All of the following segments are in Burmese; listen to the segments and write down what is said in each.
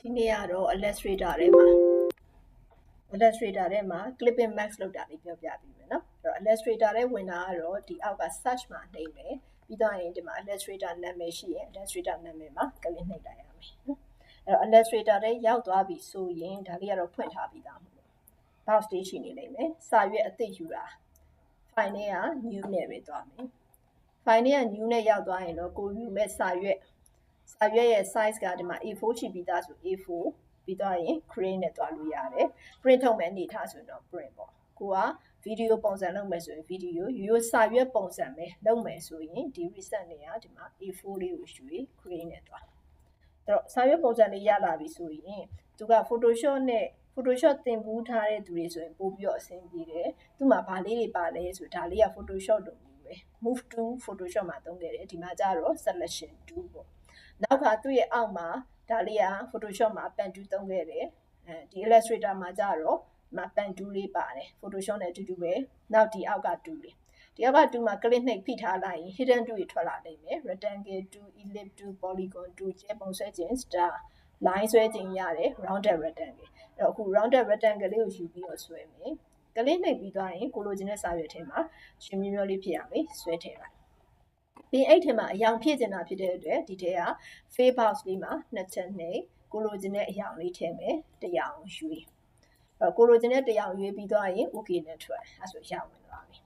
ဒီနေ့ကတော့ Illustrator ထဲမှာ Illustrator ထဲမှာ Clipping Max လောက်တာလေးပြောပြပေးမယ်နော်အဲ့တော့ Illustrator ထဲဝင်တာကတော့ဒီအောက်က search မှာနှိပ်မယ်ပြီးတော့ရင်ဒီမှာ Illustrator နာမည်ရှိရင် Illustrator နာမည်မှာ click နှိပ်လိုက်ရမယ်နော်အဲ့တော့ Illustrator ထဲရောက်သွားပြီဆိုရင်ဒါလေးကတော့ဖွင့်ထားပြီးသားမလို့ box လေးရှိနေလိမ့်မယ်စာရွက်အသစ်ယူတာ file နဲ့က new နဲ့ပဲသွားမယ် file နဲ့က new နဲ့ရောက်သွားရင်တော့ကိုယူမဲ့စာရွက် စာရွက်ရဲ့ size ကဒီမှာ A4 ရှိပြီးသားဆို A4 ပြီးတော့ရင် crane နဲ့တွားလို့ရတယ် print ထုတ်မဲ့အနေထားဆိုရင်တော့ print ပေါ့ကိုက video ပုံစံလုပ်မယ်ဆိုရင် video ရိုးရိုးစာရွက်ပုံစံပဲလုပ်မယ်ဆိုရင်ဒီ reset နေရဒီမှာ A4 လေးကိုရွှေ crane နဲ့တွားအဲ့တော့စာရွက်ပုံစံလေးရလာပြီဆိုရင်သူက Photoshop နဲ့ Photoshop သင်ပူးထားတဲ့သူတွေဆိုရင်ပို့ပြီးတော့အဆင်ပြေတယ်သူ့မှာဗာလေးတွေပါလဲဆိုဒါလေးက Photoshop လို့မျိုးပဲ move to Photoshop မှာသုံးခဲ့တယ်ဒီမှာကျတော့ selection tool ပေါ့ နောက်ကသူ့ရဲ့အောက်မှာဒါလေးက Photoshop မှာ pen tool သုံးခဲ့တယ်အဲဒီ Illustrator မှာကျတော့မှာ pen tool လေးပါတယ် Photoshop နဲ့အတူတူပဲနောက်ဒီအောက်က tool လေးဒီအောက်က tool မှာ click နှိပ်ဖိထားလိုက်ရင် hidden tool တွေထွက်လာနိုင်မယ် rectangle tool ellipse tool polygon tool ကျဲပုံဆွဲခြင်း star line ဆွဲခြင်းရတယ် rounded rectangle အဲ့တော့အခု rounded rectangle လေးကိုယူပြီးတော့ဆွဲမယ်ကလေးနှိပ်ပြီးသွားရင်ကိုလိုချင်တဲ့စာရွက်ထဲမှာရှင်မျိုးမျိုးလေးဖြစ်ရမယ်ဆွဲထည့်လိုက် ပြီးအဲ့ထဲမှာအယောင်ဖြစ်နေတာဖြစ်တဲ့အတွက်ဒီထဲက face box လေးမှာနှစ်ချက်နှိပ်ကိုလိုချင်တဲ့အယောင်လေးထည့်မယ်တရားအောင်ယူအဲ့ကိုလိုချင်တဲ့တရားရွေးပြီးသွားရင် okay နဲ့ထွက်အဲဆိုရဝင်သွားပြီ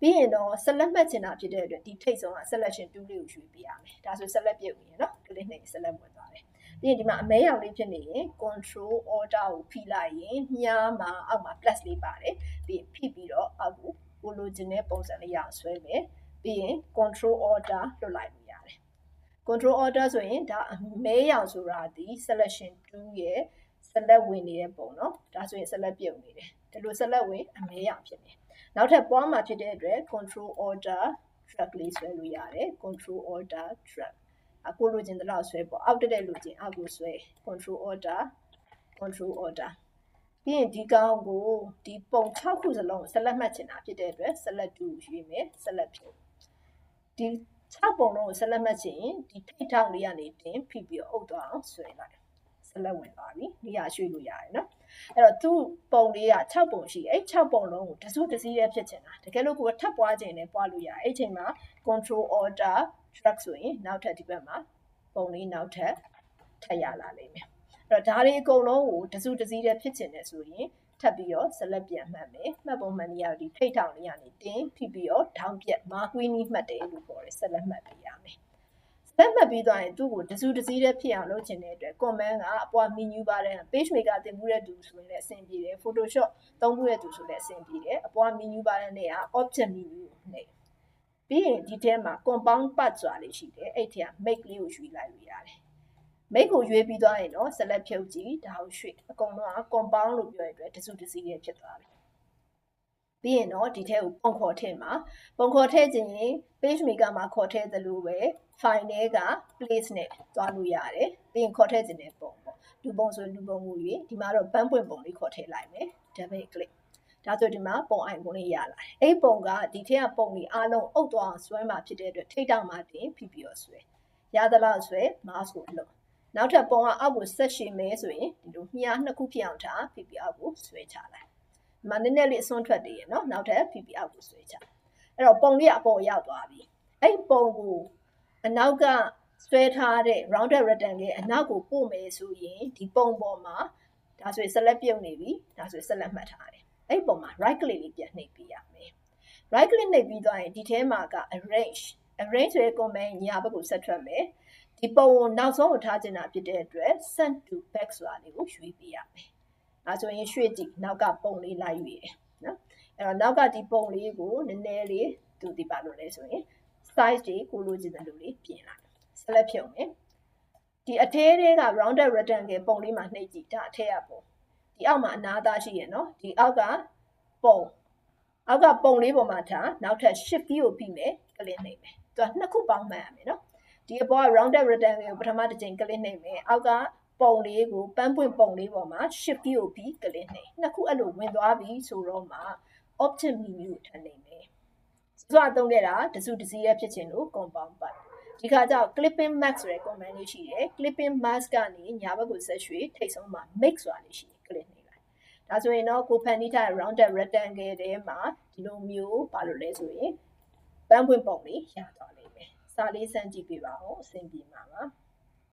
ပြီးရင်တော့ select မှတ်ချင်တာဖြစ်တဲ့အတွက်ဒီထိတ်ဆုံးက selection 2လေးကိုယူပြရမယ်ဒါဆို select ပြုတ်နေရနော်ကလေးနှိပ် select ဝင်သွားတယ်ပြီးရင်ဒီမှာအမဲရောင်လေးဖြစ်နေရင် control order ကိုဖိလိုက်ရင်မြားမှာအောက်မှာ plus လေးပါတယ်ပြီးရင်ဖိပြီးတော့အောက်ကိုကိုလိုချင်တဲ့ပုံစံလေးရအောင်ဆွဲမယ် ပြီးရင် control order လွတ်လိုက်လို့ရတယ် control order ဆိုရင်ဒါအမဲရောင်ဆိုတာဒီ selection 2ရဲ့ select ဝင်နေတဲ့ပုံเนาะဒါဆိုရင် select ပြုတ်နေတယ်ဒီလို select ဝင်အမဲရောင်ဖြစ်နေနောက်ထပ်ပွားမှာဖြစ်တဲ့အတွက် control order track လေးဆွဲလို့ရတယ် control order track အခုလိုချင်တဲ့လောက်ဆွဲပေါ့အောက်တက်တဲ့လိုချင်အောက်ကိုဆွဲ control order control order ပြီးရင်ဒီကောင်ကိုဒီပုံ6ခုစလုံးကို select မှတ်ချင်တာဖြစ်တဲ့အတွက် select 2ကိုရွေးမယ် select ဖြုတ် ဒီ6ပုံလုံးကို select မှတ်ချင်ရင်ဒီထိတ်ထောက်လေးကနေတင်ဖိပြီးတော့အုပ်သွားအောင်ဆွဲလိုက် select ဝင်သွားပြီနေရာရွှေ့လို့ရတယ်နော်အဲ့တော့သူ့ပုံလေးက6ပုံရှိအဲ့6ပုံလုံးကိုတစုတစည်းတည်းဖြစ်ချင်တာတကယ်လို့ကိုယ်ထပ်ပွားခြင်းနဲ့ပွားလို့ရတယ်အဲ့ချိန်မှာ control order track ဆိုရင်နောက်ထပ်ဒီဘက်မှာပုံလေးနောက်ထပ်ထပ်ရလာလိမ့်မယ်အဲ့ တော့ဒါတွေအကုန်လုံးကိုတစုတစည်းတည်းဖြစ်ချင်တယ်ဆိုရင်ထပ်ပြီးတော့ select ပြန်မှတ်မယ်မှတ်ပုံမှန်နေရာဒီထိတ်ထောင်လေးကနေတင်းဖိပြီးတော့ထောင်းပြက်မာကွေးနီးမှတ်တယ်လို့ခေါ်တယ် select မှတ်ပေးရမယ်လက်မှတ်ပြီးသွားရင်သူ့ကိုတစုတစည်းတည်းဖြစ်အောင်လုပ်ချင်တဲ့အတွက် command ကအပေါ် menu ပါတယ် page maker တင်မှုတဲ့သူဆိုရင်လည်းအဆင်ပြေတယ် photoshop သုံးမှုတဲ့သူဆိုလည်းအဆင်ပြေတယ်အပေါ် menu ပါတယ်နဲ့က object menu ကိုနှိပ်ပြီးရင်ဒီထဲမှာ compound part ဆိုတာလေးရှိတယ်အဲ့ထဲက make လေးကိုရွေးလိုက်လို့ရတယ် make ကိုရွေးပြီးသွားရင်တော့ select ဖြုတ်ကြည့်ဒါကိုရွှေ့အကုန်လုံးက compound လို့ပြောရတဲ့အတွက်တစုတစည်းရဲ့ဖြစ်သွားပြီပြီးရင်တော့ဒီထဲကိုပုံခေါ်ထည့်မှာပုံခေါ်ထည့်ခြင်းရင် page maker မှာခေါ်ထည့်သလိုပဲ file ထဲက place နဲ့သွားလို့ရတယ်ပြီးရင်ခေါ်ထည့်ခြင်းတဲ့ပုံပေါ့လူပုံဆိုလူပုံကိုရွေးဒီမှာတော့ပန်းပွင့်ပုံလေးခေါ်ထည့်လိုက်မယ် double click ဒါဆိုဒီမှာပုံအိုင်ပုံလေးရလာတယ်အဲ့ပုံကဒီထက်ကပုံလေးအားလုံးအုပ်သွားအောင်ဆွဲမှာဖြစ်တဲ့အတွက်ထိတ်တောင်မှတင်ဖိပြီးတော့ဆွဲရသလောက်ဆွဲ mouse ကိုလှုပ် နောက်ထပ်ပုံကအောက်ကိုဆက်ရှိမယ်ဆိုရင်ဒီလိုမြားနှစ်ခုဖြစ်အောင်ထားဖိပြီးအောက်ကိုဆွဲချလိုက်ဒီမှာနည်းနည်းလေးအစွန်းထွက်သေးရနော်နောက်ထပ်ဖိပြီးအောက်ကိုဆွဲချအဲ့တော့ပုံလေးကအပေါ်ရောက်သွားပြီအဲ့ပုံကိုအနောက်ကဆွဲထားတဲ့ rounded rectangle အနောက်ကိုပို့မယ်ဆိုရင်ဒီပုံပေါ်မှာဒါဆိုရင် select ပြုတ်နေပြီဒါဆိုရင် select မှတ်ထားတယ်အဲ့ပုံမှာ right click လေးပြန်နှိပ်ပေးရမယ် right click နှိပ်ပြီးသွားရင်ဒီထဲမှာက arrange arrange ဆိုတဲ့ command ညာဘက်ကိုဆက်ထွက်မယ် ဒီပုံကိုနောက်ဆုံးကိုထားချင်တာဖြစ်တဲ့အတွက် send to back ဆိုတာလေးကိုရွှေ့ပေးရမယ်အဲဆိုရင်ရွှေ့ကြည့်နောက်ကပုံလေးလိုက်ရွေးတယ်နော်အဲ့တော့နောက်ကဒီပုံလေးကိုနည်းနည်းလေးသူဒီပါလို့လဲဆိုရင် size တွေကိုလိုချင်တဲ့လူလေးပြင်လိုက် select ဖြုတ်မယ်ဒီအထဲထဲက rounded rectangle ပုံလေးမှာနှိပ်ကြည့်ဒါအထဲကပုံဒီအောက်မှာအနာသားရှိရနော်ဒီအောက်ကပုံအောက်ကပုံလေးပေါ်မှာထားနောက်ထပ် shift key ကိုဖိမယ်ကလစ်နှိပ်မယ်သူကနှစ်ခုပေါင်းမှတ်ရမယ်နော် ဒီအပေါ်က round up rectangle ကိုပထမတစ်ချိန်ကလစ်နှိပ်မယ်အောက်ကပုံလေးကိုပန်းပွင့်ပုံလေးပေါ်မှာ shift key ကိုပြီးကလစ်နှိပ်နှစ်ခုအဲ့လိုဝင်သွားပြီဆိုတော့မှ option menu ကိုထပ်နှိပ်မယ်စွာသုံးခဲ့တာတစုတစည်းရဲ့ဖြစ်ခြင်းလို့ compound part ဒီခါကျတော့ clipping max ဆိုတဲ့ command လေးရှိတယ် clipping max ကနေညာဘက်ကိုဆက်ရွှေ့ထိတ်ဆုံးမှာ make ဆိုတာလေးရှိတယ် click နေလိုက်ဒါဆိုရင်တော့ကိုဖန်တီးထားတဲ့ rounded rectangle ထဲမှာဒီလိုမျိုးပါလို့လဲဆိုရင်ပန်းပွင့်ပုံလေးရသွားလိမ့် စာလေးစမ်းကြည့်ပေးပါဦးအဆင်ပြေမှာပါ။